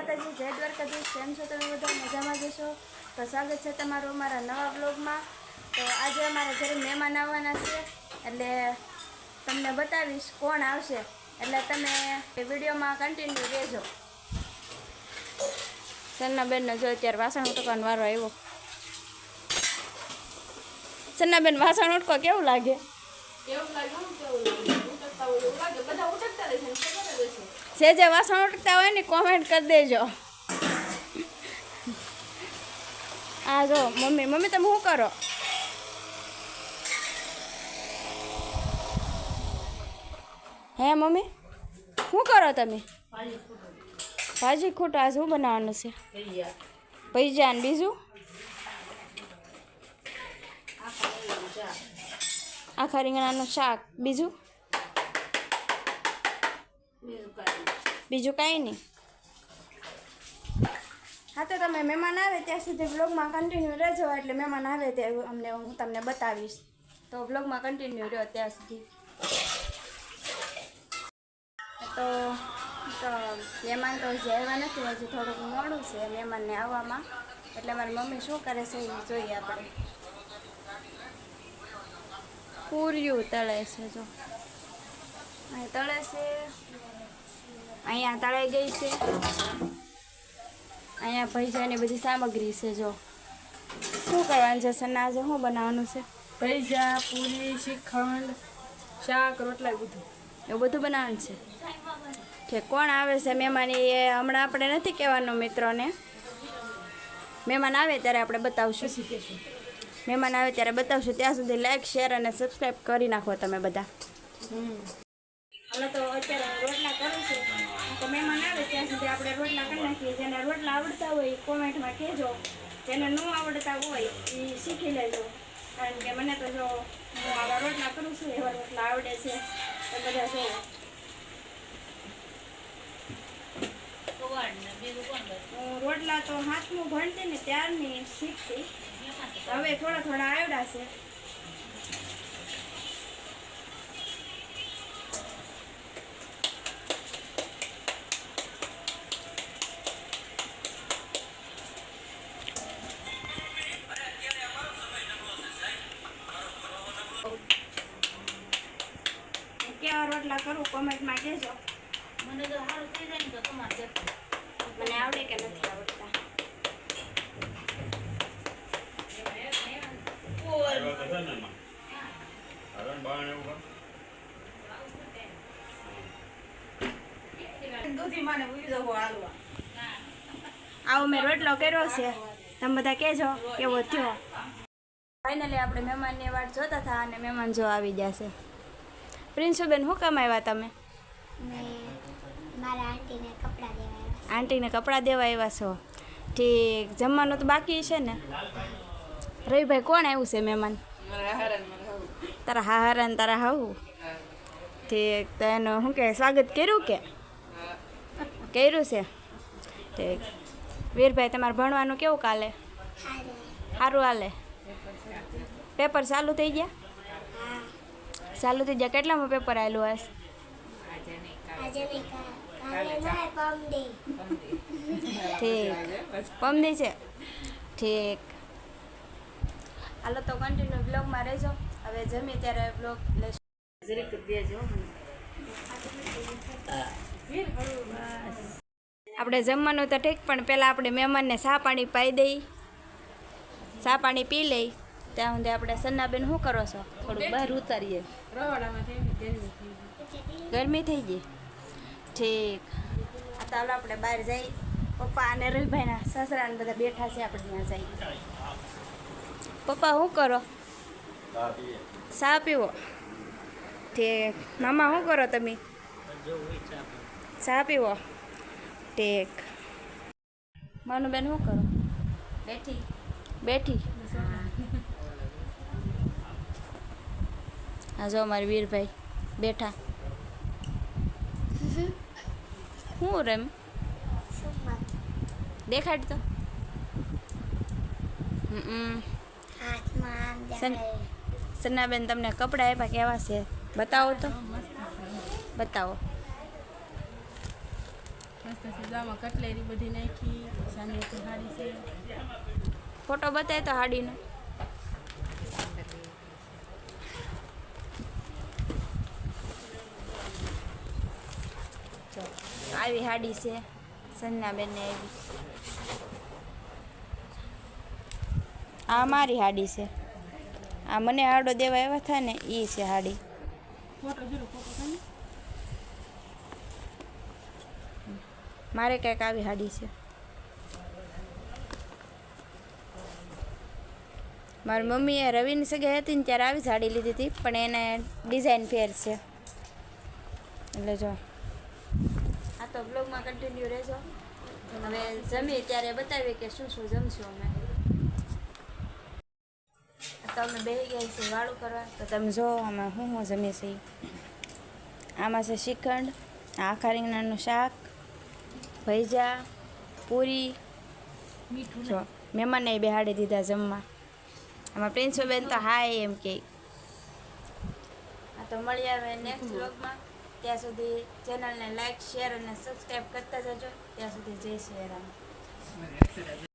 માતાજી, જય દ્વારકાજી કેમ છો તમે બધા? મજામાં જશો તો સ્વાગત છે તમારું અમારા નવા બ્લોગમાં તો આજે અમારા ઘરે મહેમાન આવવાના છે. એટલે તમને બતાવીશ કોણ આવશે. એટલે તમે એ વિડીયોમાં કન્ટિન્યુ રહેજો. સન્નાબેનનો જો અત્યારે વાસણ ઉટકવાનો વારો આવ્યો. સન્નાબેન વાસણ ઉટકો કેવું લાગે? જે જે વાસણ ઉટકતા હોય ને કોમેન્ટ કરી દેજો. આ જો, મમ્મી મમ્મી, તમે શું કરો? હે, મમ્મી? શું કરો તમે? ભાજી ખોટો આ શું બનાવવાનું છે? પૈસા ને બીજું? આખા રીંગણાનું શાક. બીજું? બીજું કાંઈ નહીં. હા તો તમે મહેમાન આવે ત્યાં સુધી બ્લોગમાં કન્ટિન્યુ રહેજો એટલે મહેમાન આવે તે અમને હું તમને બતાવીશ. તો બ્લોગમાં કન્ટિન્યુ રહ્યો ત્યાં સુધી. તો તો મહેમાન તો હજી આવ્યા નથી હજી થોડુંક મોડું છે મહેમાનને આવવામાં. એટલે મારી મમ્મી શું કરે છે એ જોઈએ આપણે. પૂર્યું તળે છે જો. અહીં તળે છે. અહીંયા તળાઈ ગઈ છે. અહીંયા ભૈજાની બધી સામગ્રી છે જો. શું કરવાનું છે સન્ના આજે શું બનાવવાનું છે? ભૈજા પૂરી શ્રીખંડ શાક રોટલા બધું. એવું બધું બનાવવાનું છે? કે કોણ આવે છે મહેમાન? એ હમણાં આપણે નથી કહેવાનું મિત્રોને. મહેમાન આવે ત્યારે આપણે બતાવશું. શીખીશું મહેમાન આવે ત્યારે બતાવશું. ત્યાં સુધી લાઈક શેર અને સબસ્ક્રાઈબ કરી નાખો તમે બધા. હાલો તો અત્યારે રોટલા કરું છું. તો મહેમાન આવે ત્યાં સુધી આપણે રોટલા કરી નાખીએ. જેને રોટલા આવડતા હોય કોમેન્ટમાં કહેજો. જેને ન આવડતા હોય એ શીખી લેજો. કારણ કે મને તો જો હું આવા રોટલા કરું છું એવા રોટલા આવડે છે. તો બધા જો હું રોટલા તો હાથમાં ભણતી ને ત્યારની શીખતી. હવે થોડા થોડા આવડા છે. હું કેવા રોટલા કરું? કોમેન્ટમાં કહેજો. મને તો સારું થઈ જાય ને તો તમારે મને આવડે કે નથી આવડતા આવ્યા તો છે ને એમાં. હવે ને બાણ એવું કર. દૂધી માને ઉઈ જવો હાલવા. આવો મેં રોટલો કર્યો છે. તમે બધા કહેજો કેવો થયો. ફાઇનલી આપણે મહેમાનની વાટ જોતા હતા અને મહેમાન જો આવી ગયા છે. પ્રિન્સુબેન શું કામ આવ્યા તમે? મેં મારા આંટીને કપડાં દેવા આંટીને કપડાં દેવા આવ્યા છો. ઠીક જમવાનું તો બાકી છે ને? રવિભાઈ કોણ આવ્યું છે મહેમાન? તારા હારા ને તારા હાવું ઠીક તો એનું શું કે સ્વાગત કર્યું કે? કર્યું છે? ઠીક વીરભાઈ તમારે ભણવાનું કેવું કાલે? સારું હાલે. પેપર ચાલુ થઈ ગયા? હા ચાલુ થઈ ગયા. કેટલામાં પેપર આવેલું હશે ઠીક. પમદી છે? ઠીક. હાલો તો કન્ટિન્યુ બ્લોગમાં રહેજો. હવે જમી ત્યારે બ્લોગ લેશું જરીક દેજો આપણે જમવાનું તો ઠીક, પણ પહેલાં આપણે મહેમાનને સા પાણી પાઈ દઈ. સા પાણી પી લઈ, ત્યાં સુધી આપણે સન્નાબેન શું કરો છો? થોડુંક બહાર ઉતારીએ. ગરમી થઈ ગઈ? ઠીક. આ તો આપણે બહાર જઈ. પપ્પા અને રવિભાઈના સસરાને બધા બેઠા છે, આપણે ત્યાં જઈ. પપ્પા શું કરો? સા પીવો? ઠીક. મામા શું કરો તમે? સા પીવો? ઠીક માનુબેન શું કરો? બેઠી. બેઠી? હા જો અમારી વીરભાઈ બેઠા. શું રેમ? દેખાડ તો. સન્નાબેન તમને કપડાં આપ્યા કેવા છે? બતાવો તો. બતાવો. મસ્ત છે જો આમાં કટલેરી બધી નાખી સામે એક સાડી છે. ફોટો બતાય તો હાડીનો. જો આવી હાડી છે સંજનાબેનને આવી. આ મારી હાડી છે. આ મને હાડો દેવા આવ્યા હતા ને એ છે હાડી. મારે કંઈક આવી હાડી છે. મારી મમ્મીએ રવિની સગાઈ હતી ને ત્યારે આવી સાડી લીધી હતી પણ એને ડિઝાઇન ફેર છે. એટલે જો. આ તો બ્લોગમાં કન્ટિન્યુ રહેજો. હવે જમીએ ત્યારે બતાવીએ કે શું શું જમશું અમે. તો અમે બેસી ગયા છીએ વાળું કરવા. તો તમે જો અમે શું શું જમીએ છીએ. આમાં છે શ્રીખંડ આખા રીંગણાનું શાક ભૈજા પૂરી જો મહેમાનને બેહાડી દીધા જમવા. આમાં પ્રિન્સોબેન તો હાય એમ કે. તો મળી આવે નેક્સ્ટ વ્લોગમાં. ત્યાં સુધી ચેનલને લાઈક શેર અને સબસ્ક્રાઈબ કરતા જજો. ત્યાં સુધી જય શ્રી રામ.